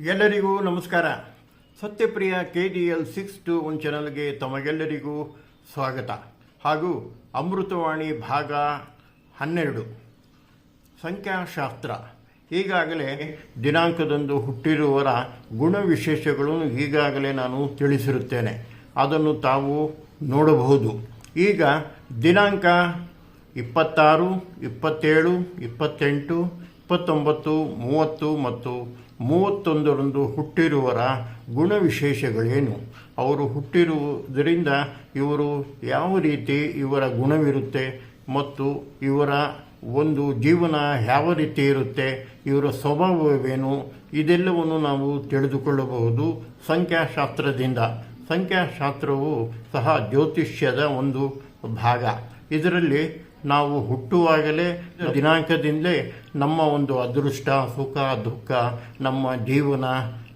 ಎಲ್ಲರಿಗೂ ನಮಸ್ಕಾರ. Satyapriya K D L six two one ಚಾನಲ್ಗೆ ತಮಗೆಲ್ಲರಿಗೂ ಸ್ವಾಗತ. ಹಾಗೂ ಅಮೃತವಾಣಿ ಭಾಗ ಹನ್ನೆರಡು. ಸಂಖ್ಯಾಶಾಸ್ತ್ರ. ಈಗಾಗಲೇ ದಿನಾಂಕದಂದು ಹುಟ್ಟಿರುವವರ ಗುಣವಿಶೇಷಗಳನ್ನು ಈಗಾಗಲೇ ನಾನು ತಿಳಿಸಿರುತ್ತೇನೆ. ಅದನ್ನು ತಾವು ನೋಡಬಹುದು. ಈಗ ದಿನಾಂಕ ಇಪ್ಪತ್ತಾರು, ಇಪ್ಪತ್ತೇಳು, ಇಪ್ಪತ್ತೆಂಟು, ಇಪ್ಪತ್ತೊಂಬತ್ತು, ಮೂವತ್ತು ಮತ್ತು ಮೂವತ್ತೊಂದರಂದು ಹುಟ್ಟಿರುವರ ಗುಣವಿಶೇಷಗಳೇನು? ಅವರು ಹುಟ್ಟಿರುವುದರಿಂದ ಇವರು ಯಾವ ರೀತಿ ಇವರ ಗುಣವಿರುತ್ತೆ ಮತ್ತು ಇವರ ಒಂದು ಜೀವನ ಯಾವ ರೀತಿ ಇರುತ್ತೆ, ಇವರ ಸ್ವಭಾವವೇನು? ಇದೆಲ್ಲವನ್ನು ನಾವು ತಿಳಿದುಕೊಳ್ಳಬಹುದು ಸಂಖ್ಯಾಶಾಸ್ತ್ರದಿಂದ. ಸಂಖ್ಯಾಶಾಸ್ತ್ರವು ಸಹ ಜ್ಯೋತಿಷ್ಯದ ಒಂದು ಭಾಗ. ಇದರಲ್ಲಿ ನಾವು ಹುಟ್ಟುವಾಗಲೇ, ದಿನಾಂಕದಿಂದಲೇ ನಮ್ಮ ಒಂದು ಅದೃಷ್ಟ, ಸುಖ, ದುಃಖ, ನಮ್ಮ ಜೀವನ,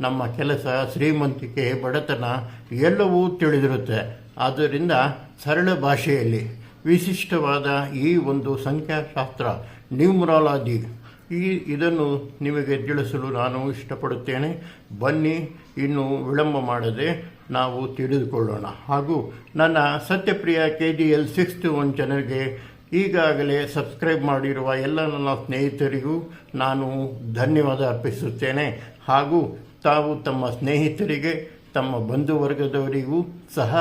ನಮ್ಮ ಕೆಲಸ, ಶ್ರೀಮಂತಿಕೆ, ಬಡತನ ಎಲ್ಲವೂ ತಿಳಿದಿರುತ್ತೆ. ಆದ್ದರಿಂದ ಸರಳ ಭಾಷೆಯಲ್ಲಿ ವಿಶಿಷ್ಟವಾದ ಈ ಒಂದು ಸಂಖ್ಯಾಶಾಸ್ತ್ರ, ನ್ಯೂಮರಾಲಜಿ, ಈ ಇದನ್ನು ನಿಮಗೆ ತಿಳಿಸಲು ನಾನು ಇಷ್ಟಪಡುತ್ತೇನೆ. ಬನ್ನಿ, ಇನ್ನು ವಿಳಂಬ ಮಾಡದೆ ನಾವು ತಿಳಿದುಕೊಳ್ಳೋಣ. ಹಾಗೂ ನನ್ನ Satyapriya K G L sixth one ಚಾನಲ್ಗೆ ಈಗಾಗಲೇ ಸಬ್ಸ್ಕ್ರೈಬ್ ಮಾಡಿರುವ ಎಲ್ಲ ನನ್ನ ಸ್ನೇಹಿತರಿಗೂ ನಾನು ಧನ್ಯವಾದ ಅರ್ಪಿಸುತ್ತೇನೆ. ಹಾಗೂ ತಾವು ತಮ್ಮ ಸ್ನೇಹಿತರಿಗೆ, ತಮ್ಮ ಬಂಧುವರ್ಗದವರಿಗೂ ಸಹ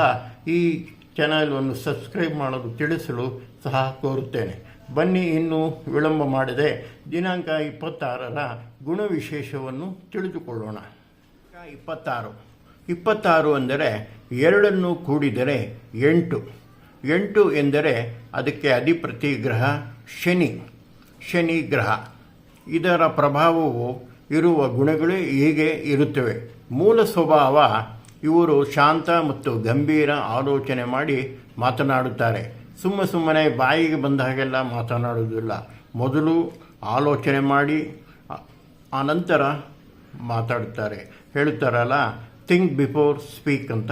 ಈ ಚಾನಲನ್ನು ಸಬ್ಸ್ಕ್ರೈಬ್ ಮಾಡಲು ತಿಳಿಸಲು ಸಹ ಕೋರುತ್ತೇನೆ. ಬನ್ನಿ ಇನ್ನೂ ವಿಳಂಬ ಮಾಡದೆ ದಿನಾಂಕ ಇಪ್ಪತ್ತಾರರ ಗುಣವಿಶೇಷವನ್ನು ತಿಳಿದುಕೊಳ್ಳೋಣ. ಇಪ್ಪತ್ತಾರು. ಇಪ್ಪತ್ತಾರು ಅಂದರೆ ಎರಡನ್ನು ಕೂಡಿದರೆ ಎಂಟು. ಎಂಟು ಎಂದರೆ ಅದಕ್ಕೆ ಅಧಿಪತಿ ಗ್ರಹ ಶನಿ ಶನಿ ಗ್ರಹ. ಇದರ ಪ್ರಭಾವವು ಇರುವ ಗುಣಗಳೇ ಹೀಗೆ ಇರುತ್ತವೆ. ಮೂಲ ಸ್ವಭಾವ, ಇವರು ಶಾಂತ ಮತ್ತು ಗಂಭೀರ ಆಲೋಚನೆ ಮಾಡಿ ಮಾತನಾಡುತ್ತಾರೆ. ಸುಮ್ಮ ಸುಮ್ಮನೆ ಬಾಯಿಗೆ ಬಂದ ಹಾಗೆಲ್ಲ ಮಾತನಾಡುವುದಿಲ್ಲ. ಮೊದಲು ಆಲೋಚನೆ ಮಾಡಿ ಆನಂತರ ಮಾತಾಡುತ್ತಾರೆ. ಹೇಳುತ್ತಾರಲ್ಲ ಥಿಂಕ್ ಬಿಫೋರ್ ಸ್ಪೀಕ್ ಅಂತ.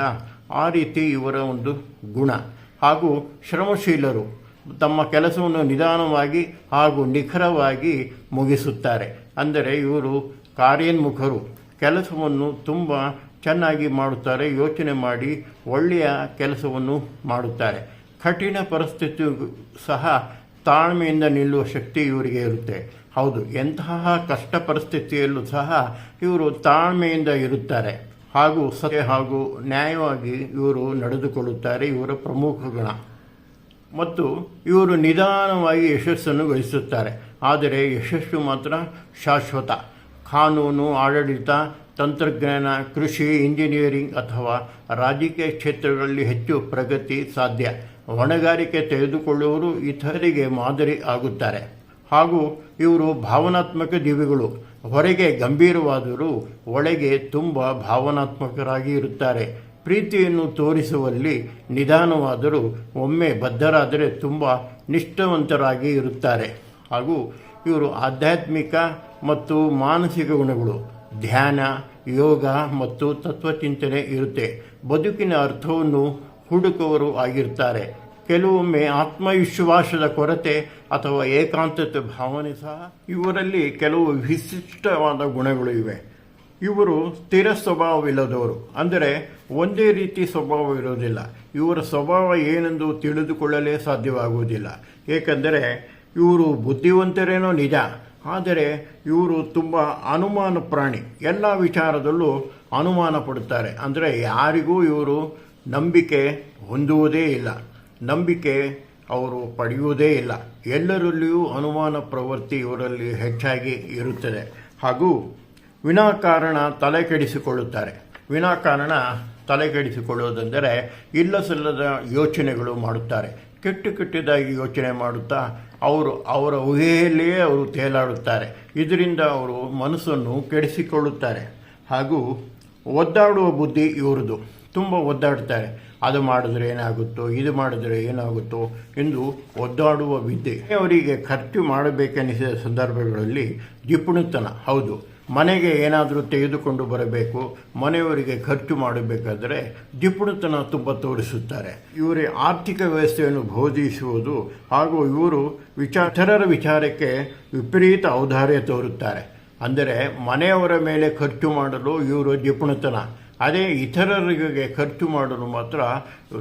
ಆ ರೀತಿ ಇವರ ಒಂದು ಗುಣ. ಹಾಗೂ ಶ್ರಮಶೀಲರು ತಮ್ಮ ಕೆಲಸವನ್ನು ನಿಧಾನವಾಗಿ ಹಾಗೂ ನಿಖರವಾಗಿ ಮುಗಿಸುತ್ತಾರೆ. ಅಂದರೆ ಇವರು ಕಾರ್ಯೋನ್ಮುಖರು. ಕೆಲಸವನ್ನು ತುಂಬ ಚೆನ್ನಾಗಿ ಮಾಡುತ್ತಾರೆ. ಯೋಚನೆ ಮಾಡಿ ಒಳ್ಳೆಯ ಕೆಲಸವನ್ನು ಮಾಡುತ್ತಾರೆ. ಕಠಿಣ ಪರಿಸ್ಥಿತಿಗೂ ಸಹ ತಾಳ್ಮೆಯಿಂದ ನಿಲ್ಲುವ ಶಕ್ತಿ ಇವರಿಗೆ ಇರುತ್ತೆ. ಹೌದು, ಎಂತಹ ಕಷ್ಟ ಪರಿಸ್ಥಿತಿಯಲ್ಲೂ ಸಹ ಇವರು ತಾಳ್ಮೆಯಿಂದ ಇರುತ್ತಾರೆ. ಹಾಗೂ ಸತ್ಯ ಹಾಗೂ ನ್ಯಾಯವಾಗಿ ಇವರು ನಡೆದುಕೊಳ್ಳುತ್ತಾರೆ, ಇವರ ಪ್ರಮುಖ ಗುಣ. ಮತ್ತು ಇವರು ನಿಧಾನವಾಗಿ ಯಶಸ್ಸನ್ನು ಗಳಿಸುತ್ತಾರೆ. ಆದರೆ ಯಶಸ್ಸು ಮಾತ್ರ ಶಾಶ್ವತ. ಕಾನೂನು, ಆಡಳಿತ, ತಂತ್ರಜ್ಞಾನ, ಕೃಷಿ, ಇಂಜಿನಿಯರಿಂಗ್ ಅಥವಾ ರಾಜಕೀಯ ಕ್ಷೇತ್ರಗಳಲ್ಲಿ ಹೆಚ್ಚು ಪ್ರಗತಿ ಸಾಧ್ಯ. ಹೊಣೆಗಾರಿಕೆ ತೆಗೆದುಕೊಳ್ಳುವರು ಇತರರಿಗೆ ಮಾದರಿ ಆಗುತ್ತಾರೆ. ಹಾಗೂ ಇವರು ಭಾವನಾತ್ಮಕ ಜೀವಿಗಳು ಹೊರಗೆ ಗಂಭೀರವಾದರೂ ಒಳಗೆ ತುಂಬ ಭಾವನಾತ್ಮಕರಾಗಿ ಇರುತ್ತಾರೆ. ಪ್ರೀತಿಯನ್ನು ತೋರಿಸುವಲ್ಲಿ ನಿಧಾನವಾದರೂ ಒಮ್ಮೆ ಬದ್ಧರಾದರೆ ತುಂಬ ನಿಷ್ಠವಂತರಾಗಿ ಇರುತ್ತಾರೆ. ಹಾಗೂ ಇವರು ಆಧ್ಯಾತ್ಮಿಕ ಮತ್ತು ಮಾನಸಿಕ ಗುಣಗಳು, ಧ್ಯಾನ, ಯೋಗ ಮತ್ತು ತತ್ವಚಿಂತನೆ ಇರುತ್ತೆ. ಬದುಕಿನ ಅರ್ಥವನ್ನು ಹುಡುಕುವರು ಆಗಿರ್ತಾರೆ. ಕೆಲವೊಮ್ಮೆ ಆತ್ಮವಿಶ್ವಾಸದ ಕೊರತೆ ಅಥವಾ ಏಕಾಂತತೆ ಭಾವನೆ ಸಹ ಇವರಲ್ಲಿ ಕೆಲವು ವಿಶಿಷ್ಟವಾದ ಗುಣಗಳು ಇವೆ. ಇವರು ಸ್ಥಿರ ಸ್ವಭಾವವಿಲ್ಲದವರು. ಅಂದರೆ ಒಂದೇ ರೀತಿ ಸ್ವಭಾವ ಇರೋದಿಲ್ಲ ಇವರ ಸ್ವಭಾವ ಏನೆಂದು ತಿಳಿದುಕೊಳ್ಳಲೇ ಸಾಧ್ಯವಾಗುವುದಿಲ್ಲ. ಏಕೆಂದರೆ ಇವರು ಬುದ್ಧಿವಂತರೇನೋ ನಿಜ. ಆದರೆ ಇವರು ತುಂಬ ಅನುಮಾನ ಪ್ರಾಣಿ. ಎಲ್ಲ ವಿಚಾರದಲ್ಲೂ ಅನುಮಾನ ಪಡುತ್ತಾರೆ. ಅಂದರೆ ಯಾರಿಗೂ ಇವರು ನಂಬಿಕೆ ಹೊಂದುವುದೇ ಇಲ್ಲ. ನಂಬಿಕೆ ಅವರು ಪಡೆಯುವುದೇ ಇಲ್ಲ. ಎಲ್ಲರಲ್ಲಿಯೂ ಅನುಮಾನ ಪ್ರವೃತ್ತಿ ಇವರಲ್ಲಿ ಹೆಚ್ಚಾಗಿ ಇರುತ್ತದೆ. ಹಾಗೂ ವಿನಾಕಾರಣ ತಲೆ ಕೆಡಿಸಿಕೊಳ್ಳುತ್ತಾರೆ ವಿನಾಕಾರಣ ತಲೆ ಕೆಡಿಸಿಕೊಳ್ಳುವುದೆಂದರೆ ಇಲ್ಲ ಸಲ್ಲದ ಯೋಚನೆಗಳು ಮಾಡುತ್ತಾರೆ. ಕೆಟ್ಟು ಕೆಟ್ಟದಾಗಿ ಯೋಚನೆ ಮಾಡುತ್ತಾ ಅವರು ಅವರ ಊಹೆಯಲ್ಲಿಯೇ ಅವರು ತೇಲಾಡುತ್ತಾರೆ. ಇದರಿಂದ ಅವರು ಮನಸ್ಸನ್ನು ಕೆಡಿಸಿಕೊಳ್ಳುತ್ತಾರೆ. ಹಾಗೂ ಒದ್ದಾಡುವ ಬುದ್ಧಿ ಇವರದು ತುಂಬ ಒದ್ದಾಡ್ತಾರೆ. ಅದು ಮಾಡಿದ್ರೆ ಏನಾಗುತ್ತೋ, ಇದು ಮಾಡಿದ್ರೆ ಏನಾಗುತ್ತೋ ಎಂದು ಒದ್ದಾಡುವ ವಿದ್ಯೆ. ಅವರಿಗೆ ಖರ್ಚು ಮಾಡಬೇಕೆನಿಸಿದ ಸಂದರ್ಭಗಳಲ್ಲಿ ಜಿಪುಣತನ ಹೌದು, ಮನೆಗೆ ಏನಾದರೂ ತೆಗೆದುಕೊಂಡು ಬರಬೇಕು, ಮನೆಯವರಿಗೆ ಖರ್ಚು ಮಾಡಬೇಕಾದರೆ ಜಿಪುಣತನ ತುಂಬ ತೋರಿಸುತ್ತಾರೆ. ಇವರ ಆರ್ಥಿಕ ವ್ಯವಸ್ಥೆಯನ್ನು ಬೋಧಿಸುವುದು ಹಾಗೂ ಇವರು ವಿಚಾರರ ವಿಚಾರಕ್ಕೆ ವಿಪರೀತ ಔದಾರ್ಯ ತೋರುತ್ತಾರೆ. ಅಂದರೆ ಮನೆಯವರ ಮೇಲೆ ಖರ್ಚು ಮಾಡಲು ಇವರು ಜಿಪುಣತನ ಅದೇ ಇತರರಿಗೆ ಖರ್ಚು ಮಾಡಲು ಮಾತ್ರ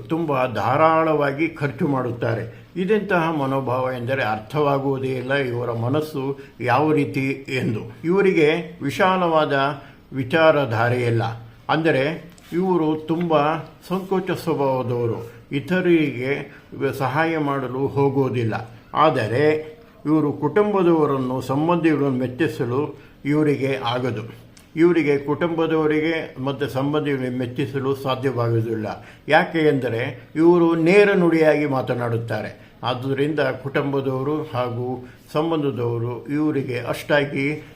ತುಂಬ ಧಾರಾಳವಾಗಿ ಖರ್ಚು ಮಾಡುತ್ತಾರೆ. ಇದೆಂತಹ ಮನೋಭಾವ ಎಂದರೆ ಅರ್ಥವಾಗುವುದೇ ಇಲ್ಲ, ಇವರ ಮನಸ್ಸು ಯಾವ ರೀತಿ ಎಂದು. ಇವರಿಗೆ ವಿಶಾಲವಾದ ವಿಚಾರಧಾರೆಯಿಲ್ಲ. ಅಂದರೆ ಇವರು ತುಂಬ ಸಂಕೋಚ ಸ್ವಭಾವದವರು. ಇತರರಿಗೆ ಸಹಾಯ ಮಾಡಲು ಹೋಗುವುದಿಲ್ಲ. ಆದರೆ ಇವರು ಕುಟುಂಬದವರನ್ನು, ಸಂಬಂಧಿಗಳನ್ನು ಮೆಚ್ಚಿಸಲು ಇವರಿಗೆ ಆಗದು. ಇವರಿಗೆ, ಕುಟುಂಬದವರಿಗೆ, ಮತ್ತು ಸಂಬಂಧಿಗಳಿಗೆ ಮೆಚ್ಚಿಸಲು ಸಾಧ್ಯವಾಗುವುದಿಲ್ಲ. ಯಾಕೆ ಎಂದರೆ, ಇವರು ನೇರ ನುಡಿಯಾಗಿ ಮಾತನಾಡುತ್ತಾರೆ. ಆದ್ದರಿಂದ ಕುಟುಂಬದವರು ಹಾಗೂ ಸಂಬಂಧದವರು ಇವರಿಗೆ ಅಷ್ಟಾಗಿ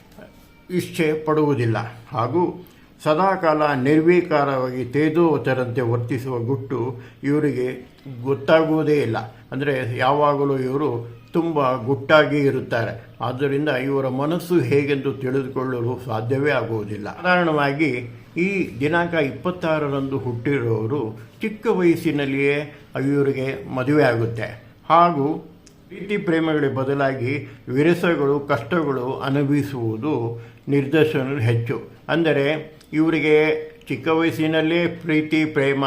ಇಚ್ಛೆ ಪಡುವುದಿಲ್ಲ. ಹಾಗೂ ಸದಾಕಾಲ ನಿರ್ವೀಕಾರವಾಗಿ ತೇಜೋವತರಂತೆ ವರ್ತಿಸುವ ಗುಟ್ಟು ಇವರಿಗೆ ಗೊತ್ತಾಗುವುದೇ ಇಲ್ಲ. ಅಂದರೆ ಯಾವಾಗಲೂ ಇವರು ತುಂಬ ಗುಟ್ಟಾಗಿ ಇರುತ್ತಾರೆ. ಆದ್ದರಿಂದ ಇವರ ಮನಸ್ಸು ಹೇಗೆಂದು ತಿಳಿದುಕೊಳ್ಳಲು ಸಾಧ್ಯವೇ ಆಗುವುದಿಲ್ಲ. ಸಾಧಾರಣವಾಗಿ ಈ ದಿನಾಂಕ ಇಪ್ಪತ್ತಾರರಂದು ಹುಟ್ಟಿರೋರು ಚಿಕ್ಕ ವಯಸ್ಸಿನಲ್ಲಿಯೇ ಇವರಿಗೆ ಮದುವೆ ಆಗುತ್ತೆ. ಹಾಗೂ ಪ್ರೀತಿ ಪ್ರೇಮಗಳಿಗೆ ಬದಲಾಗಿ ವಿರಸಗಳು, ಕಷ್ಟಗಳು ಅನುಭವಿಸುವುದು ನಿರ್ದೇಶನ ಹೆಚ್ಚು. ಅಂದರೆ ಇವರಿಗೆ ಚಿಕ್ಕ ವಯಸ್ಸಿನಲ್ಲೇ ಪ್ರೀತಿ, ಪ್ರೇಮ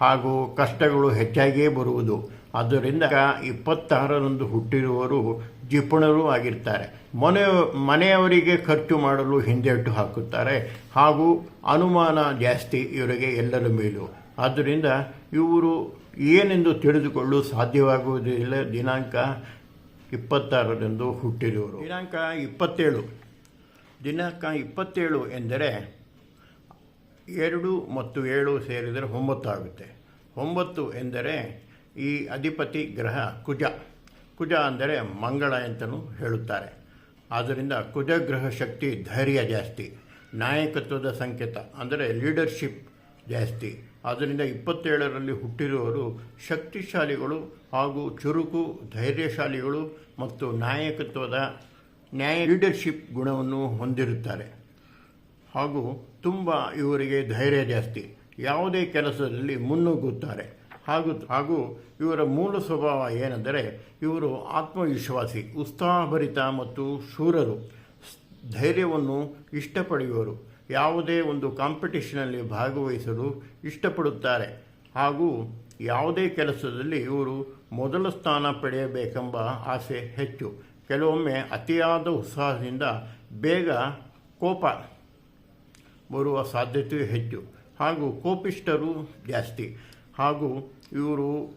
ಹಾಗೂ ಕಷ್ಟಗಳು ಹೆಚ್ಚಾಗಿಯೇ ಬರುವುದು. ಆದ್ದರಿಂದ ಇಪ್ಪತ್ತಾರರಂದು ಹುಟ್ಟಿರುವರು ಜಿಪುಣರು ಆಗಿರ್ತಾರೆ. ಮನೆ, ಮನೆಯವರಿಗೆ ಖರ್ಚು ಮಾಡಲು ಹಿಂದೇಟು ಹಾಕುತ್ತಾರೆ. ಹಾಗೂ ಅನುಮಾನ ಜಾಸ್ತಿ ಇವರಿಗೆ ಎಲ್ಲರ ಮೇಲೂ. ಆದ್ದರಿಂದ ಇವರು ಏನೆಂದು ತಿಳಿದುಕೊಳ್ಳಲು ಸಾಧ್ಯವಾಗುವುದಿಲ್ಲ. ದಿನಾಂಕ ಇಪ್ಪತ್ತಾರರಂದು ಹುಟ್ಟಿರುವರು. ದಿನಾಂಕ ಇಪ್ಪತ್ತೇಳು. ದಿನಾಂಕ ಇಪ್ಪತ್ತೇಳು ಎಂದರೆ ಎರಡು ಮತ್ತು ಏಳು ಸೇರಿದರೆ ಒಂಬತ್ತಾಗುತ್ತೆ ಒಂಬತ್ತು ಎಂದರೆ ಈ ಅಧಿಪತಿ ಗ್ರಹ ಕುಜ. ಕುಜ ಅಂದರೆ ಮಂಗಳ ಅಂತಲೂ ಹೇಳುತ್ತಾರೆ. ಆದ್ದರಿಂದ ಕುಜ ಗ್ರಹ ಶಕ್ತಿ ಧೈರ್ಯ ಜಾಸ್ತಿ. ನಾಯಕತ್ವದ ಸಂಕೇತ ಅಂದರೆ ಲೀಡರ್ಶಿಪ್ ಜಾಸ್ತಿ. ಆದ್ದರಿಂದ ಇಪ್ಪತ್ತೇಳರಲ್ಲಿ ಹುಟ್ಟಿರುವವರು ಶಕ್ತಿಶಾಲಿಗಳು ಹಾಗೂ ಚುರುಕು, ಧೈರ್ಯಶಾಲಿಗಳು ಮತ್ತು ನಾಯಕತ್ವದ ನ್ಯಾಯ ಲೀಡರ್ಶಿಪ್ ಗುಣವನ್ನು ಹೊಂದಿರುತ್ತಾರೆ. ಹಾಗೂ ತುಂಬ ಇವರಿಗೆ ಧೈರ್ಯ ಜಾಸ್ತಿ. ಯಾವುದೇ ಕೆಲಸದಲ್ಲಿ ಮುನ್ನುಗ್ಗುತ್ತಾರೆ. ಹಾಗೂ ಹಾಗೂ ಇವರ ಮೂಲ ಸ್ವಭಾವ ಏನೆಂದರೆ ಇವರು ಆತ್ಮವಿಶ್ವಾಸಿ, ಉತ್ಸಾಹಭರಿತ ಮತ್ತು ಶೂರರು. ಧೈರ್ಯವನ್ನು ಇಷ್ಟಪಡೆಯುವರು. ಯಾವುದೇ ಒಂದು ಕಾಂಪಿಟಿಷನಲ್ಲಿ ಭಾಗವಹಿಸಲು ಇಷ್ಟಪಡುತ್ತಾರೆ. ಹಾಗೂ ಯಾವುದೇ ಕೆಲಸದಲ್ಲಿ ಇವರು ಮೊದಲ ಸ್ಥಾನ ಪಡೆಯಬೇಕೆಂಬ ಆಸೆ ಹೆಚ್ಚು. ಕೆಲವೊಮ್ಮೆ ಅತಿಯಾದ ಉತ್ಸಾಹದಿಂದ ಬೇಗ ಕೋಪ ಬರುವ ಸಾಧ್ಯತೆಯೂ ಹೆಚ್ಚು. ಹಾಗೂ ಕೋಪಿಷ್ಟರು ಜಾಸ್ತಿ. ಹಾಗೂ ಇವರು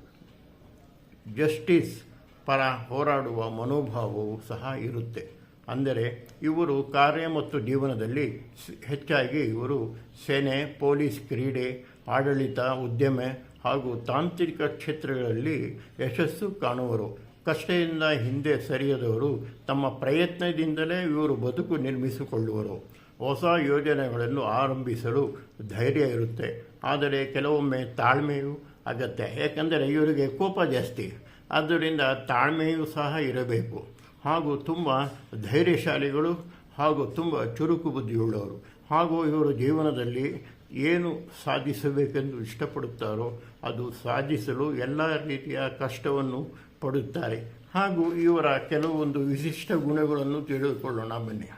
ಜಸ್ಟಿಸ್ ಪರ ಹೋರಾಡುವ ಮನೋಭಾವವು ಸಹ ಇರುತ್ತೆ. ಅಂದರೆ ಇವರು ಕಾರ್ಯ ಮತ್ತು ಜೀವನದಲ್ಲಿ ಹೆಚ್ಚಾಗಿ ಇವರು ಸೇನೆ, ಪೊಲೀಸ್, ಕ್ರೀಡೆ, ಆಡಳಿತ, ಉದ್ಯಮ ಹಾಗೂ ತಾಂತ್ರಿಕ ಕ್ಷೇತ್ರಗಳಲ್ಲಿ ಯಶಸ್ಸು ಕಾಣುವರು. ಕಷ್ಟದಿಂದ ಹಿಂದೆ ಸರಿಯದವರು ತಮ್ಮ ಪ್ರಯತ್ನದಿಂದಲೇ ಇವರು ಬದುಕು ನಿರ್ಮಿಸಿಕೊಳ್ಳುವರು. ಹೊಸ ಯೋಜನೆಗಳನ್ನು ಆರಂಭಿಸಲು ಧೈರ್ಯ ಇರುತ್ತೆ. ಆದರೆ ಕೆಲವೊಮ್ಮೆ ತಾಳ್ಮೆಯೂ ಅಗತ್ಯ. ಏಕೆಂದರೆ ಇವರಿಗೆ ಕೋಪ ಜಾಸ್ತಿ. ಆದ್ದರಿಂದ ತಾಳ್ಮೆಯೂ ಸಹ ಇರಬೇಕು. ಹಾಗೂ ತುಂಬ ಧೈರ್ಯಶಾಲಿಗಳು ಹಾಗೂ ತುಂಬ ಚುರುಕು ಬುದ್ಧಿಯುಳ್ಳವರು. ಹಾಗೂ ಇವರು ಜೀವನದಲ್ಲಿ ಏನು ಸಾಧಿಸಬೇಕೆಂದು ಇಷ್ಟಪಡುತ್ತಾರೋ ಅದು ಸಾಧಿಸಲು ಎಲ್ಲ ರೀತಿಯ ಕಷ್ಟವನ್ನು ಪಡುತ್ತಾರೆ. ಹಾಗೂ ಇವರ ಕೆಲವೊಂದು ವಿಶಿಷ್ಟ ಗುಣಗಳನ್ನು ತಿಳಿದುಕೊಳ್ಳೋಣ ಬನ್ನಿ.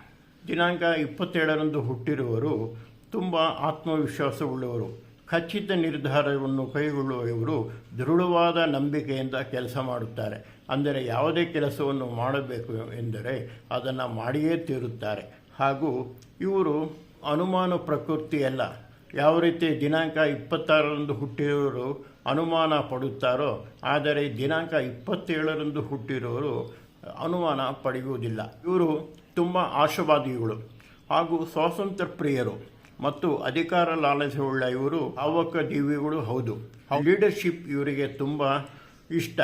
ದಿನಾಂಕ ಇಪ್ಪತ್ತೇಳರಂದು ಹುಟ್ಟಿರುವವರು ತುಂಬ ಆತ್ಮವಿಶ್ವಾಸವುಳ್ಳವರು. ಖಚಿತ ನಿರ್ಧಾರವನ್ನು ಕೈಗೊಳ್ಳುವ ಇವರು ದೃಢವಾದ ನಂಬಿಕೆಯಿಂದ ಕೆಲಸ ಮಾಡುತ್ತಾರೆ. ಅಂದರೆ ಯಾವುದೇ ಕೆಲಸವನ್ನು ಮಾಡಬೇಕು ಎಂದರೆ ಅದನ್ನು ಮಾಡಿಯೇ ತೀರುತ್ತಾರೆ. ಹಾಗೂ ಇವರು ಅನುಮಾನ ಪ್ರಕೃತಿಯಲ್ಲ ಯಾವ ರೀತಿ ದಿನಾಂಕ ಇಪ್ಪತ್ತಾರರಂದು ಹುಟ್ಟಿರೋರು ಅನುಮಾನ ಪಡುತ್ತಾರೋ, ಆದರೆ ದಿನಾಂಕ ಇಪ್ಪತ್ತೇಳರಂದು ಹುಟ್ಟಿರೋರು ಅನುಮಾನ ಪಡೆಯುವುದಿಲ್ಲ. ಇವರು ತುಂಬ ಆಶಾವಾದಿಗಳು ಹಾಗೂ ಸ್ವಾತಂತ್ರ್ಯ ಪ್ರಿಯರು ಮತ್ತು ಅಧಿಕಾರ ಲಾಲಸೆಯುಳ್ಳ ಇವರು ಆವಕ ಜೀವಿಗಳು ಹೌದು. ಲೀಡರ್ಶಿಪ್ ಇವರಿಗೆ ತುಂಬ ಇಷ್ಟ.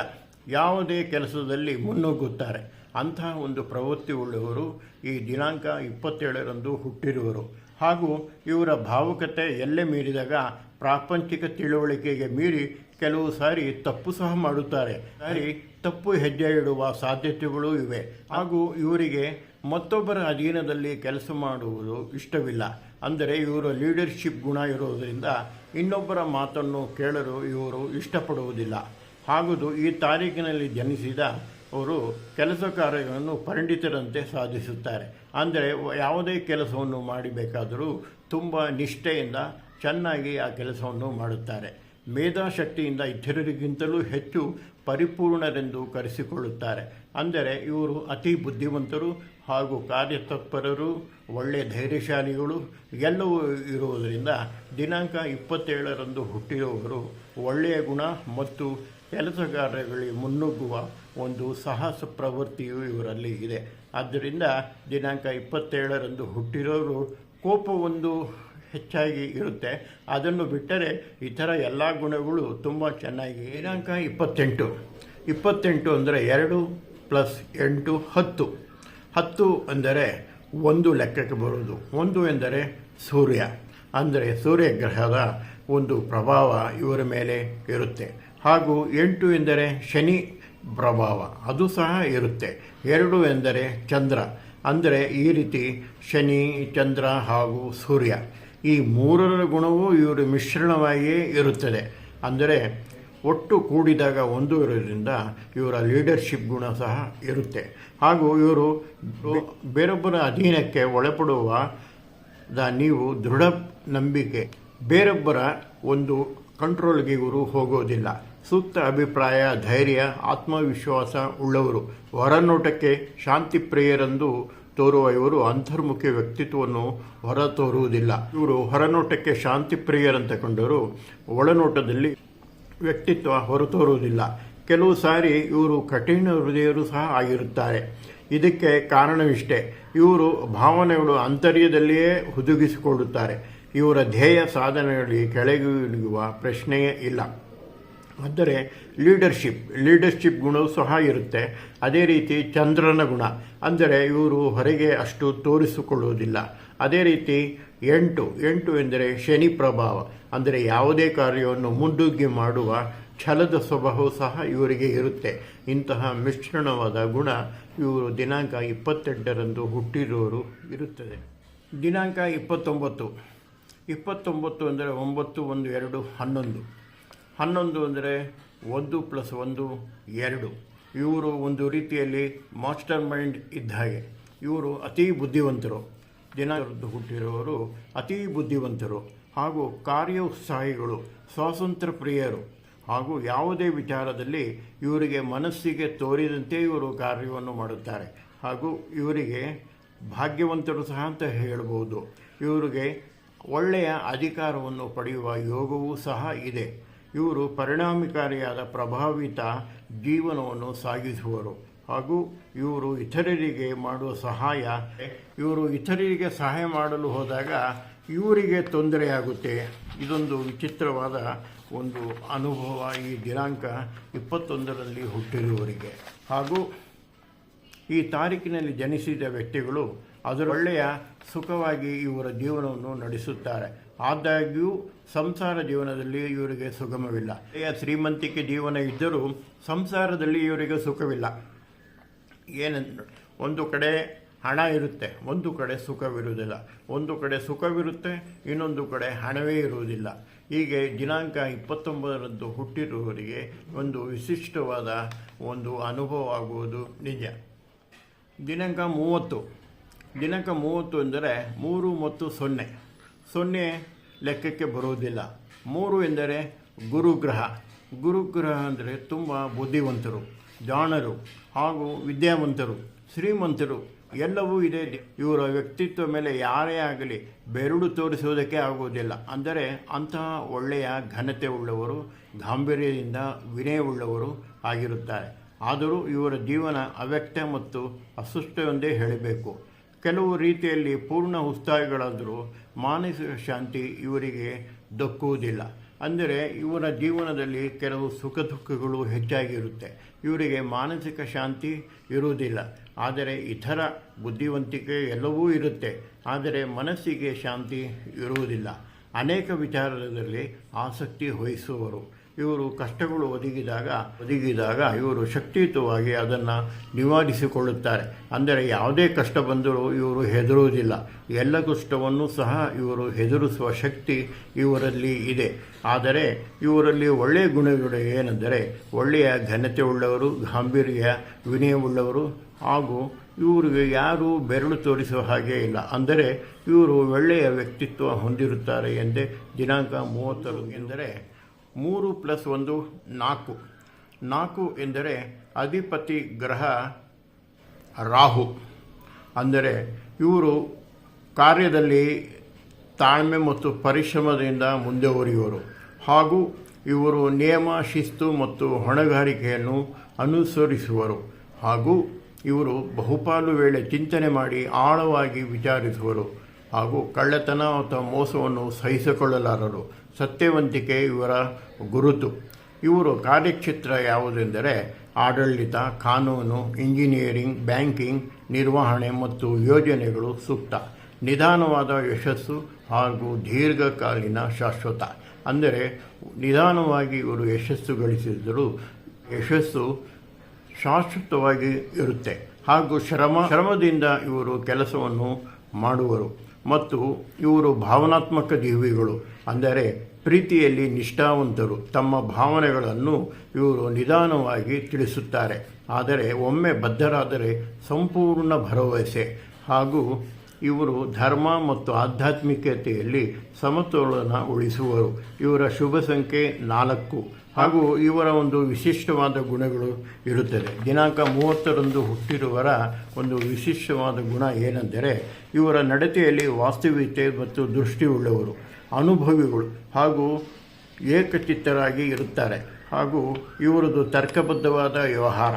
ಯಾವುದೇ ಕೆಲಸದಲ್ಲಿ ಮುನ್ನುಗ್ಗುತ್ತಾರೆ. ಅಂತಹ ಒಂದು ಪ್ರವೃತ್ತಿ ಉಳ್ಳವರು ಈ ದಿನಾಂಕ ಇಪ್ಪತ್ತೇಳರಂದು ಹುಟ್ಟಿರುವರು. ಹಾಗೂ ಇವರ ಭಾವುಕತೆ ಎಲ್ಲೇ ಮೀರಿದಾಗ ಪ್ರಾಪಂಚಿಕ ತಿಳುವಳಿಕೆಗೆ ಮೀರಿ ಕೆಲವು ಸಾರಿ ತಪ್ಪು ಸಹ ಮಾಡುತ್ತಾರೆ. ಸಾರಿ ತಪ್ಪು ಹೆಜ್ಜೆ ಇಡುವ ಸಾಧ್ಯತೆಗಳು ಇವೆ. ಹಾಗೂ ಇವರಿಗೆ ಮತ್ತೊಬ್ಬರ ಅಧೀನದಲ್ಲಿ ಕೆಲಸ ಮಾಡುವುದು ಇಷ್ಟವಿಲ್ಲ. ಅಂದರೆ ಇವರ ಲೀಡರ್ಶಿಪ್ ಗುಣ ಇರುವುದರಿಂದ ಇನ್ನೊಬ್ಬರ ಮಾತನ್ನು ಕೇಳಲು ಇವರು ಇಷ್ಟಪಡುವುದಿಲ್ಲ. ಹಾಗೂ ಈ ತಾರೀಕಿನಲ್ಲಿ ಜನಿಸಿದ ಅವರು ಕೆಲಸ ಕಾರ್ಯಗಳನ್ನು ಪರಿಣಿತರಂತೆ ಸಾಧಿಸುತ್ತಾರೆ. ಅಂದರೆ ಯಾವುದೇ ಕೆಲಸವನ್ನು ಮಾಡಬೇಕಾದರೂ ತುಂಬ ನಿಷ್ಠೆಯಿಂದ ಚೆನ್ನಾಗಿ ಆ ಕೆಲಸವನ್ನು ಮಾಡುತ್ತಾರೆ. ಮೇಧಾಶಕ್ತಿಯಿಂದ ಇತರರಿಗಿಂತಲೂ ಹೆಚ್ಚು ಪರಿಪೂರ್ಣರೆಂದು ಕರೆಸಿಕೊಳ್ಳುತ್ತಾರೆ. ಅಂದರೆ ಇವರು ಅತಿ ಬುದ್ಧಿವಂತರು ಹಾಗೂ ಕಾರ್ಯತತ್ಪರರು ಒಳ್ಳೆಯ ಧೈರ್ಯಶಾಲಿಗಳು ಎಲ್ಲವೂ ಇರುವುದರಿಂದ ದಿನಾಂಕ ಇಪ್ಪತ್ತೇಳರಂದು ಹುಟ್ಟಿರುವವರು ಒಳ್ಳೆಯ ಗುಣ ಮತ್ತು ಕೆಲಸ ಮುನ್ನುಗ್ಗುವ ಒಂದು ಸಾಹಸ ಪ್ರವೃತ್ತಿಯು ಇವರಲ್ಲಿ ಇದೆ. ಆದ್ದರಿಂದ ದಿನಾಂಕ ಇಪ್ಪತ್ತೇಳರಂದು ಹುಟ್ಟಿರೋರು ಕೋಪ ಒಂದು ಹೆಚ್ಚಾಗಿ ಇರುತ್ತೆ. ಅದನ್ನು ಬಿಟ್ಟರೆ ಇತರ ಎಲ್ಲ ಗುಣಗಳು ತುಂಬ ಚೆನ್ನಾಗಿ ದಿನಾಂಕ ಇಪ್ಪತ್ತೆಂಟು. ಇಪ್ಪತ್ತೆಂಟು ಅಂದರೆ ಎರಡು ಪ್ಲಸ್ ಎಂಟು ಹತ್ತು. ಹತ್ತು ಅಂದರೆ ಒಂದು ಲೆಕ್ಕಕ್ಕೆ ಬರುವುದು. ಒಂದು ಎಂದರೆ ಸೂರ್ಯ. ಅಂದರೆ ಸೂರ್ಯ ಗ್ರಹದ ಒಂದು ಪ್ರಭಾವ ಇವರ ಮೇಲೆ ಇರುತ್ತೆ. ಹಾಗೂ ಎಂಟು ಎಂದರೆ ಶನಿ ಪ್ರಭಾವ, ಅದು ಸಹ ಇರುತ್ತೆ. ಎರಡು ಎಂದರೆ ಚಂದ್ರ. ಅಂದರೆ ಈ ರೀತಿ ಶನಿ, ಚಂದ್ರ ಹಾಗೂ ಸೂರ್ಯ. ಈ ಮೂರರ ಗುಣವೂ ಇವರು ಮಿಶ್ರಣವಾಗಿಯೇ ಇರುತ್ತದೆ. ಅಂದರೆ ಒಟ್ಟು ಕೂಡಿದಾಗ ಒಂದು ಇರೋದ್ರಿಂದ ಇವರ ಲೀಡರ್ಶಿಪ್ ಗುಣ ಸಹ ಇರುತ್ತೆ. ಹಾಗೂ ಇವರು ಬೇರೊಬ್ಬರ ಅಧೀನಕ್ಕೆ ಒಳಪಡುವ ದ ನೀವು ದೃಢ ನಂಬಿಕೆ. ಬೇರೊಬ್ಬರ ಒಂದು ಕಂಟ್ರೋಲ್ಗೆ ಇವರು ಹೋಗೋದಿಲ್ಲ. ಸೂಕ್ತ ಅಭಿಪ್ರಾಯ, ಧೈರ್ಯ, ಆತ್ಮವಿಶ್ವಾಸ ಉಳ್ಳವರು. ಹೊರನೋಟಕ್ಕೆ ಶಾಂತಿ ಪ್ರಿಯರೆಂದು ತೋರುವ ಇವರು ಅಂತರ್ಮುಖಿ ವ್ಯಕ್ತಿತ್ವವನ್ನು ಹೊರ ತೋರುವುದಿಲ್ಲ ಇವರು ಹೊರನೋಟಕ್ಕೆ ಶಾಂತಿ ಕಂಡರು ಒಳನೋಟದಲ್ಲಿ ವ್ಯಕ್ತಿತ್ವ ಹೊರತೋರುವುದಿಲ್ಲ. ಕೆಲವು ಸಾರಿ ಇವರು ಕಠಿಣ ಹೃದಯರು ಸಹ ಆಗಿರುತ್ತಾರೆ. ಇದಕ್ಕೆ ಕಾರಣವಿಷ್ಟೇ. ಇವರು ಭಾವನೆಗಳು ಅಂತರ್ಯದಲ್ಲಿಯೇ ಹುದುಗಿಸಿಕೊಳ್ಳುತ್ತಾರೆ. ಇವರ ಧ್ಯೇಯ ಸಾಧನೆಗಳಲ್ಲಿ ಕೆಳಗಿಳಿಯುವ ಪ್ರಶ್ನೆಯೇ ಇಲ್ಲ. ಅಂದರೆ ಲೀಡರ್ಶಿಪ್ ಲೀಡರ್ಶಿಪ್ ಗುಣವು ಸಹ ಇರುತ್ತೆ. ಅದೇ ರೀತಿ ಚಂದ್ರನ ಗುಣ. ಅಂದರೆ ಇವರು ಹೊರಗೆ ಅಷ್ಟು ತೋರಿಸಿಕೊಳ್ಳುವುದಿಲ್ಲ. ಅದೇ ರೀತಿ ಎಂಟು ಎಂಟು ಎಂದರೆ ಶನಿ ಪ್ರಭಾವ, ಅಂದರೆ ಯಾವುದೇ ಕಾರ್ಯವನ್ನು ಮುಂದುಗ್ಗಿ ಮಾಡುವ ಛಲದ ಸ್ವಭಾವ ಸಹ ಇವರಿಗೆ ಇರುತ್ತೆ. ಇಂತಹ ಮಿಶ್ರಣವಾದ ಗುಣ ಇವರು ದಿನಾಂಕ ಇಪ್ಪತ್ತೆಂಟರಂದು ಹುಟ್ಟಿರೋರು ಇರುತ್ತದೆ. ದಿನಾಂಕ ಇಪ್ಪತ್ತೊಂಬತ್ತು. ಇಪ್ಪತ್ತೊಂಬತ್ತು ಅಂದರೆ ಒಂಬತ್ತು, ಒಂದು, ಎರಡು, ಹನ್ನೊಂದು. ಹನ್ನೊಂದು ಅಂದರೆ ಒಂದು ಪ್ಲಸ್ ಒಂದು, ಎರಡು. ಇವರು ಒಂದು ರೀತಿಯಲ್ಲಿ ಮಾಸ್ಟರ್ ಮೈಂಡ್ ಇದ್ದ ಹಾಗೆ ಇವರು ಅತೀ ಬುದ್ಧಿವಂತರು. ದಿನಾಂಕದ್ದು ಹುಟ್ಟಿರುವವರು ಅತೀ ಬುದ್ಧಿವಂತರು ಹಾಗೂ ಕಾರ್ಯೋತ್ಸಾಹಿಗಳು, ಸ್ವಾತಂತ್ರ್ಯ ಪ್ರಿಯರು. ಹಾಗೂ ಯಾವುದೇ ವಿಚಾರದಲ್ಲಿ ಇವರಿಗೆ ಮನಸ್ಸಿಗೆ ತೋರಿದಂತೆ ಇವರು ಕಾರ್ಯವನ್ನು ಮಾಡುತ್ತಾರೆ. ಹಾಗೂ ಇವರಿಗೆ ಭಾಗ್ಯವಂತರು ಸಹ ಅಂತ ಹೇಳಬಹುದು. ಇವರಿಗೆ ಒಳ್ಳೆಯ ಅಧಿಕಾರವನ್ನು ಪಡೆಯುವ ಯೋಗವೂ ಸಹ ಇದೆ. ಇವರು ಪರಿಣಾಮಕಾರಿಯಾದ ಪ್ರಭಾವಿತ ಜೀವನವನ್ನು ಸಾಗಿಸುವರು. ಹಾಗೂ ಇವರು ಇತರರಿಗೆ ಮಾಡುವ ಸಹಾಯ. ಇವರು ಇತರರಿಗೆ ಸಹಾಯ ಮಾಡಲು ಹೋದಾಗ ಇವರಿಗೆ ತೊಂದರೆಯಾಗುತ್ತೆ ಇದೊಂದು ವಿಚಿತ್ರವಾದ ಒಂದು ಅನುಭವ ಈ ದಿನಾಂಕ ಇಪ್ಪತ್ತೊಂದರಲ್ಲಿ ಹುಟ್ಟಿರುವವರಿಗೆ. ಹಾಗೂ ಈ ತಾರೀಕಿನಲ್ಲಿ ಜನಿಸಿದ ವ್ಯಕ್ತಿಗಳು ಅದರೊಳ್ಳೆಯ ಸುಖವಾಗಿ ಇವರ ಜೀವನವನ್ನು ನಡೆಸುತ್ತಾರೆ. ಆದಾಗ್ಯೂ ಸಂಸಾರ ಜೀವನದಲ್ಲಿ ಇವರಿಗೆ ಸುಗಮವಿಲ್ಲ. ಶ್ರೀಮಂತಿಕೆ ಜೀವನ ಇದ್ದರೂ ಸಂಸಾರದಲ್ಲಿ ಇವರಿಗೆ ಸುಖವಿಲ್ಲ. ಏನೆಂದ್ರೆ, ಒಂದು ಕಡೆ ಹಣ ಇರುತ್ತೆ, ಒಂದು ಕಡೆ ಸುಖವಿರುವುದಿಲ್ಲ. ಒಂದು ಕಡೆ ಸುಖವಿರುತ್ತೆ, ಇನ್ನೊಂದು ಕಡೆ ಹಣವೇ ಇರುವುದಿಲ್ಲ. ಹೀಗೆ ದಿನಾಂಕ ಇಪ್ಪತ್ತೊಂಬತ್ತರಂದು ಹುಟ್ಟಿರುವವರಿಗೆ ಒಂದು ವಿಶಿಷ್ಟವಾದ ಒಂದು ಅನುಭವ ಆಗುವುದು ನಿಜ. ದಿನಾಂಕ ಮೂವತ್ತು. ದಿನಾಂಕ ಮೂವತ್ತು ಎಂದರೆ ಮೂರು ಮತ್ತು ಸೊನ್ನೆ. ಸೊನ್ನೆ ಲೆಕ್ಕಕ್ಕೆ ಬರುವುದಿಲ್ಲ. ಮೂರು ಎಂದರೆ ಗುರುಗ್ರಹ. ಗುರುಗ್ರಹ ಅಂದರೆ ತುಂಬ ಬುದ್ಧಿವಂತರು. ಜಾಣರು ಹಾಗೂ ವಿದ್ಯಾವಂತರು, ಶ್ರೀಮಂತರು ಎಲ್ಲವೂ ಇದೆ. ಇವರ ವ್ಯಕ್ತಿತ್ವ ಮೇಲೆ ಯಾರೇ ಆಗಲಿ ಬೆರಳು ತೋರಿಸುವುದಕ್ಕೆ ಆಗುವುದಿಲ್ಲ. ಅಂದರೆ ಅಂತಹ ಒಳ್ಳೆಯ ಘನತೆ ಉಳ್ಳವರು, ಗಾಂಭೀರ್ಯದಿಂದ ವಿನಯವುಳ್ಳವರು ಆಗಿರುತ್ತಾರೆ. ಆದರೂ ಇವರ ಜೀವನ ಅವ್ಯಕ್ತ ಮತ್ತು ಅಸುಷ್ಟವೆಂದೇ ಹೇಳಬೇಕು. ಕೆಲವು ರೀತಿಯಲ್ಲಿ ಪೂರ್ಣ ಉತ್ಸಾಹಿಗಳಾದರೂ ಮಾನಸಿಕ ಶಾಂತಿ ಇವರಿಗೆ ದಕ್ಕುವುದಿಲ್ಲ. ಅಂದರೆ ಇವರ ಜೀವನದಲ್ಲಿ ಕೆಲವು ಸುಖ ದುಃಖಗಳು ಹೆಚ್ಚಾಗಿರುತ್ತೆ. ಇವರಿಗೆ ಮಾನಸಿಕ ಶಾಂತಿ ಇರುವುದಿಲ್ಲ. ಆದರೆ ಇತರ ಬುದ್ಧಿವಂತಿಕೆ ಎಲ್ಲವೂ ಇರುತ್ತೆ. ಆದರೆ ಮನಸ್ಸಿಗೆ ಶಾಂತಿ ಇರುವುದಿಲ್ಲ. ಅನೇಕ ವಿಚಾರದಲ್ಲಿ ಆಸಕ್ತಿ ವಹಿಸುವರು. ಇವರು ಕಷ್ಟಗಳು ಒದಗಿದಾಗ ಒದಗಿದಾಗ ಇವರು ಶಕ್ತಿಯುತವಾಗಿ ಅದನ್ನು ನಿವಾರಿಸಿಕೊಳ್ಳುತ್ತಾರೆ. ಅಂದರೆ ಯಾವುದೇ ಕಷ್ಟ ಬಂದರೂ ಇವರು ಹೆದರುವುದಿಲ್ಲ. ಎಲ್ಲ ಕಷ್ಟವನ್ನು ಸಹ ಇವರು ಹೆದರಿಸುವ ಶಕ್ತಿ ಇವರಲ್ಲಿ ಇದೆ. ಆದರೆ ಇವರಲ್ಲಿ ಒಳ್ಳೆಯ ಗುಣಗಳು ಏನೆಂದರೆ, ಒಳ್ಳೆಯ ಘನತೆ ಉಳ್ಳವರು, ಗಾಂಭೀರ್ಯ ವಿನಯವುಳ್ಳವರು ಹಾಗೂ ಇವರಿಗೆ ಯಾರೂ ಬೆರಳು ತೋರಿಸುವ ಹಾಗೆ ಇಲ್ಲ. ಅಂದರೆ ಇವರು ಒಳ್ಳೆಯ ವ್ಯಕ್ತಿತ್ವ ಹೊಂದಿರುತ್ತಾರೆ ಎಂದೇ ದಿನಾಂಕ ಮೂವತ್ತರು ಎಂದರೆ ಮೂರು ಪ್ಲಸ್ ಒಂದು ನಾಲ್ಕು. ನಾಲ್ಕು ಎಂದರೆ ಅಧಿಪತಿ ಗ್ರಹ ರಾಹು. ಅಂದರೆ ಇವರು ಕಾರ್ಯದಲ್ಲಿ ತಾಳ್ಮೆ ಮತ್ತು ಪರಿಶ್ರಮದಿಂದ ಮುಂದುವರಿಯುವರು ಹಾಗೂ ಇವರು ನಿಯಮ, ಶಿಸ್ತು ಮತ್ತು ಹೊಣೆಗಾರಿಕೆಯನ್ನು ಅನುಸರಿಸುವರು. ಹಾಗೂ ಇವರು ಬಹುಪಾಲು ವೇಳೆ ಚಿಂತನೆ ಮಾಡಿ ಆಳವಾಗಿ ವಿಚಾರಿಸುವರು. ಹಾಗೂ ಕಳ್ಳತನ ಅಥವಾ ಮೋಸವನ್ನು ಸಹಿಸಿಕೊಳ್ಳಲಾರರು. ಸತ್ಯವಂತಿಕೆ ಇವರ ಗುರುತು. ಇವರು ಕಾರ್ಯಕ್ಷೇತ್ರ ಯಾವುದೆಂದರೆ ಆಡಳಿತ, ಕಾನೂನು, ಇಂಜಿನಿಯರಿಂಗ್, ಬ್ಯಾಂಕಿಂಗ್, ನಿರ್ವಹಣೆ ಮತ್ತು ಯೋಜನೆಗಳು ಸೂಕ್ತ. ನಿಧಾನವಾದ ಯಶಸ್ಸು ಹಾಗೂ ದೀರ್ಘಕಾಲೀನ ಶಾಶ್ವತ. ಅಂದರೆ ನಿಧಾನವಾಗಿ ಇವರು ಯಶಸ್ಸು ಗಳಿಸಿದರೂ ಯಶಸ್ಸು ಶಾಶ್ವತವಾಗಿ ಇರುತ್ತೆ. ಹಾಗೂ ಶ್ರಮ, ಶ್ರಮದಿಂದ ಇವರು ಕೆಲಸವನ್ನು ಮಾಡುವರು. ಮತ್ತು ಇವರು ಭಾವನಾತ್ಮಕ ಜೀವಿಗಳು ಅಂದರೆ ಪ್ರೀತಿಯಲ್ಲಿ ನಿಷ್ಠಾವಂತರು ತಮ್ಮ ಭಾವನೆಗಳನ್ನು ಇವರು ನಿಧಾನವಾಗಿ ತಿಳಿಸುತ್ತಾರೆ. ಆದರೆ ಒಮ್ಮೆ ಬದ್ಧರಾದರೆ ಸಂಪೂರ್ಣ ಭರವಸೆ. ಹಾಗೂ ಇವರು ಧರ್ಮ ಮತ್ತು ಆಧ್ಯಾತ್ಮಿಕತೆಯಲ್ಲಿ ಸಮತೋಲನ ಉಳಿಸುವರು. ಇವರ ಶುಭ ಸಂಖ್ಯೆ ನಾಲ್ಕು. ಹಾಗೂ ಇವರ ಒಂದು ವಿಶಿಷ್ಟವಾದ ಗುಣಗಳು ಇರುತ್ತದೆ. ದಿನಾಂಕ ಮೂವತ್ತರಂದು ಹುಟ್ಟಿರುವರ ಒಂದು ವಿಶಿಷ್ಟವಾದ ಗುಣ ಏನೆಂದರೆ ಇವರ ನಡತೆಯಲ್ಲಿ ವಾಸ್ತವಿಕತೆ ಮತ್ತು ದೃಷ್ಟಿ ಉಳ್ಳವರು ಅನುಭವಿಗಳು ಹಾಗೂ ಏಕಚಿತ್ತರಾಗಿ ಇರುತ್ತಾರೆ. ಹಾಗೂ ಇವರದು ತರ್ಕಬದ್ಧವಾದ ವ್ಯವಹಾರ.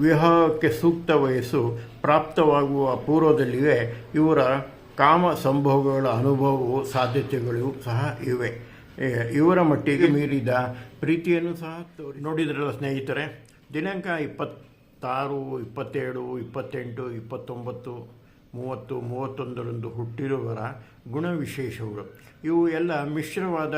ವಿವಾಹಕ್ಕೆ ಸೂಕ್ತ ವಯಸ್ಸು ಪ್ರಾಪ್ತವಾಗುವ ಪೂರ್ವದಲ್ಲಿಯೇ ಇವರ ಕಾಮ ಸಂಭೋಗಗಳ ಅನುಭವವು ಸಾಧ್ಯತೆಗಳು ಸಹ ಇವೆ. ಇವರ ಮಟ್ಟಿಗೆ ಮೀರಿದ ಪ್ರೀತಿಯನ್ನು ಸಹ ತೋರಿ ನೋಡಿದ್ರಲ್ಲ ಸ್ನೇಹಿತರೆ, ದಿನಾಂಕ ಇಪ್ಪತ್ತಾರು, ಇಪ್ಪತ್ತೇಳು, ಇಪ್ಪತ್ತೆಂಟು, ಇಪ್ಪತ್ತೊಂಬತ್ತು ಮೂವತ್ತು, ಮೂವತ್ತೊಂದರಂದು ಹುಟ್ಟಿರುವವರ ಗುಣವಿಶೇಷಗಳು. ಇವು ಎಲ್ಲ ಮಿಶ್ರವಾದ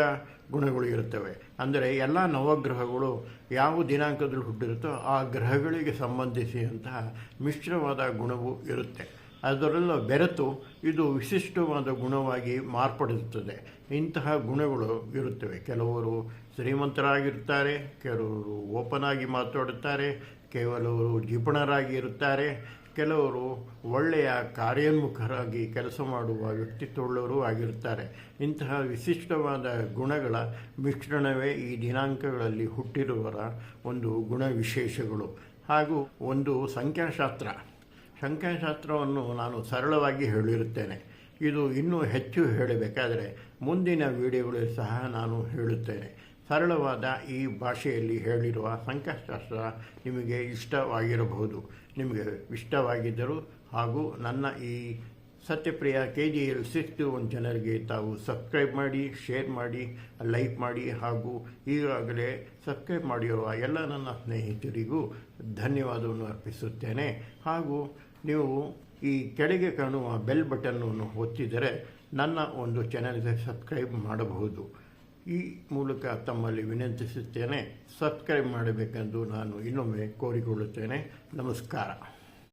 ಗುಣಗಳು ಇರುತ್ತವೆ. ಅಂದರೆ ಎಲ್ಲ ನವಗ್ರಹಗಳು ಯಾವ ದಿನಾಂಕದಲ್ಲಿ ಹುಟ್ಟಿರುತ್ತೋ ಆ ಗ್ರಹಗಳಿಗೆ ಸಂಬಂಧಿಸಿದಂತಹ ಮಿಶ್ರವಾದ ಗುಣವು ಇರುತ್ತೆ. ಅದರಲ್ಲೂ ಬೆರೆತು ಇದು ವಿಶಿಷ್ಟವಾದ ಗುಣವಾಗಿ ಮಾರ್ಪಡುತ್ತದೆ ಇಂತಹ ಗುಣಗಳು ಇರುತ್ತವೆ. ಕೆಲವರು ಶ್ರೀಮಂತರಾಗಿರ್ತಾರೆ ಕೆಲವರು ಓಪನ್ ಆಗಿ ಮಾತಾಡುತ್ತಾರೆ, ಕೆಲವರು ಜಿಪುಣರಾಗಿ ಇರುತ್ತಾರೆ ಕೆಲವರು ಒಳ್ಳೆಯ ಕಾರ್ಯೋನ್ಮುಖರಾಗಿ ಕೆಲಸ ಮಾಡುವ ವ್ಯಕ್ತಿತ್ವಳ್ಳವರೂ ಆಗಿರುತ್ತಾರೆ. ಇಂತಹ ವಿಶಿಷ್ಟವಾದ ಗುಣಗಳ ಮಿಶ್ರಣವೇ ಈ ದಿನಾಂಕಗಳಲ್ಲಿ ಹುಟ್ಟಿರುವರ ಒಂದು ಗುಣ ವಿಶೇಷಗಳು. ಹಾಗೂ ಒಂದು ಸಂಖ್ಯಾಶಾಸ್ತ್ರ. ಸಂಖ್ಯಾಶಾಸ್ತ್ರವನ್ನು ನಾನು ಸರಳವಾಗಿ ಹೇಳಿರುತ್ತೇನೆ. ಇದು ಇನ್ನೂ ಹೆಚ್ಚು ಹೇಳಬೇಕಾದರೆ ಮುಂದಿನ ವಿಡಿಯೋಗಳಲ್ಲಿ ಸಹ ನಾನು ಹೇಳುತ್ತೇನೆ. ಸರಳವಾದ ಈ ಭಾಷೆಯಲ್ಲಿ ಹೇಳಿರುವ ಸಂಖ್ಯಾಶಾಸ್ತ್ರ ನಿಮಗೆ ಇಷ್ಟವಾಗಿರಬಹುದು. ನಿಮಗೆ ಇಷ್ಟವಾಗಿದ್ದರೂ ಹಾಗೂ ನನ್ನ ಈ Satyapriya K G L sixty one ಜನರಿಗೆ ತಾವು ಸಬ್ಸ್ಕ್ರೈಬ್ ಮಾಡಿ, ಶೇರ್ ಮಾಡಿ, ಲೈಕ್ ಮಾಡಿ ಹಾಗೂ ಈಗಾಗಲೇ ಸಬ್ಸ್ಕ್ರೈಬ್ ಮಾಡಿರುವ ಎಲ್ಲ ನನ್ನ ಸ್ನೇಹಿತರಿಗೂ ಧನ್ಯವಾದವನ್ನು ಅರ್ಪಿಸುತ್ತೇನೆ. ಹಾಗೂ ನೀವು ಈ ಕೆಳಗೆ ಕಾಣುವ ಬೆಲ್ ಬಟನ್ನನ್ನು ಒತ್ತಿದರೆ ನನ್ನ ಒಂದು ಚಾನಲ್ಗೆ ಸಬ್ಸ್ಕ್ರೈಬ್ ಮಾಡಬಹುದು. ಈ ಮೂಲಕ ತಮ್ಮಲ್ಲಿ ವಿನಂತಿಸುತ್ತೇನೆ ಸಬ್ಸ್ಕ್ರೈಬ್ ಮಾಡಬೇಕೆಂದು ನಾನು ಇನ್ನೊಮ್ಮೆ ಕೋರಿಕೊಳ್ಳುತ್ತೇನೆ. ನಮಸ್ಕಾರ.